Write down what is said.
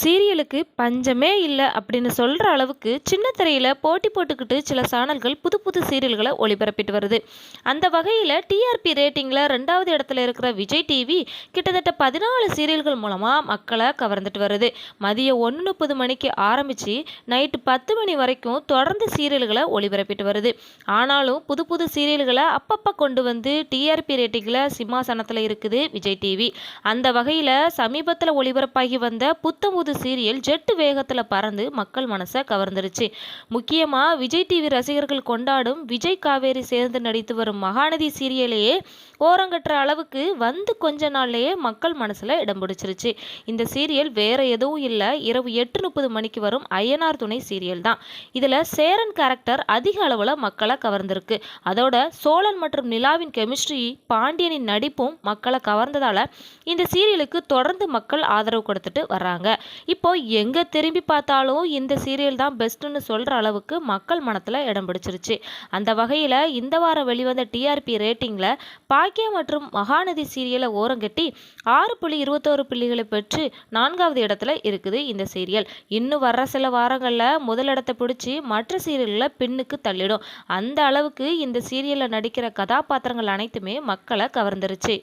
சீரியலுக்கு பஞ்சமே இல்லை அப்படின்னு சொல்கிற அளவுக்கு சின்ன திரையில் போட்டி போட்டுக்கிட்டு சில சேனல்கள் புது புது சீரியல்களை ஒளிபரப்பிட்டு வருது. அந்த வகையில் டிஆர்பி ரேட்டிங்கில் ரெண்டாவது இடத்துல இருக்கிற விஜய் டிவி கிட்டத்தட்ட பதினாலு சீரியல்கள் மூலமாக மக்களை கவர்ந்துட்டு வருது. மதியம் ஒன்று முப்பது மணிக்கு ஆரம்பித்து நைட்டு பத்து மணி வரைக்கும் தொடர்ந்து சீரியல்களை ஒளிபரப்பிட்டு வருது. ஆனாலும் புது புது சீரியல்களை அப்பப்போ கொண்டு வந்து டிஆர்பி ரேட்டிங்கில் சிம்மாசனத்தில் இருக்குது விஜய் டிவி. அந்த வகையில் சமீபத்தில் ஒளிபரப்பாகி வந்த புத்தம் புது சீரியல் ஜெட்டு வேகத்தில் பறந்து மக்கள் மனசை கவர்ந்துருச்சு. முக்கியமாக விஜய் டிவி ரசிகர்கள் கொண்டாடும் விஜய் காவேரி சேர்ந்து நடித்து வரும் மகாநதி சீரியலையே ஓரங்கட்டுற அளவுக்கு வந்து கொஞ்ச நாள்லேயே மக்கள் மனசில் இடம் பிடிச்சிருச்சு. இந்த சீரியல் வேற எதுவும் இல்லை. இரவு எட்டு முப்பது மணிக்கு வரும் ஐயனார் துணை சீரியல் தான். இதில் சேரன் கேரக்டர் அதிக அளவில் மக்களை கவர்ந்திருக்கு. அதோட சோழன் மற்றும் நிலாவின் கெமிஸ்ட்ரி பாண்டியனின் நடிப்பும் மக்களை கவர்ந்ததால் இந்த சீரியலுக்கு தொடர்ந்து மக்கள் ஆதரவு கொடுத்துட்டு வர்றாங்க. இப்போ எங்கே திரும்பி பார்த்தாலும் இந்த சீரியல் தான் பெஸ்ட்டுன்னு சொல்கிற அளவுக்கு மக்கள் மனத்தில் இடம் பிடிச்சிருச்சு. அந்த வகையில் இந்த வாரம் வெளிவந்த டிஆர்பி ரேட்டிங்கில் பாக்கிய மற்றும் மகாநதி சீரியலை ஓரங்கட்டி ஆறு புள்ளி இருபத்தோரு புள்ளிகளை பெற்று நான்காவது இடத்துல இருக்குது இந்த சீரியல் இன்னும் வர்ற சில வாரங்களில் முதலிடத்தை பிடிச்சி மற்ற சீரியல்களை பின்னுக்கு தள்ளிடும். அந்த அளவுக்கு இந்த சீரியலில் நடிக்கிற கதாபாத்திரங்கள் அனைத்துமே மக்களை கவர்ந்துருச்சு.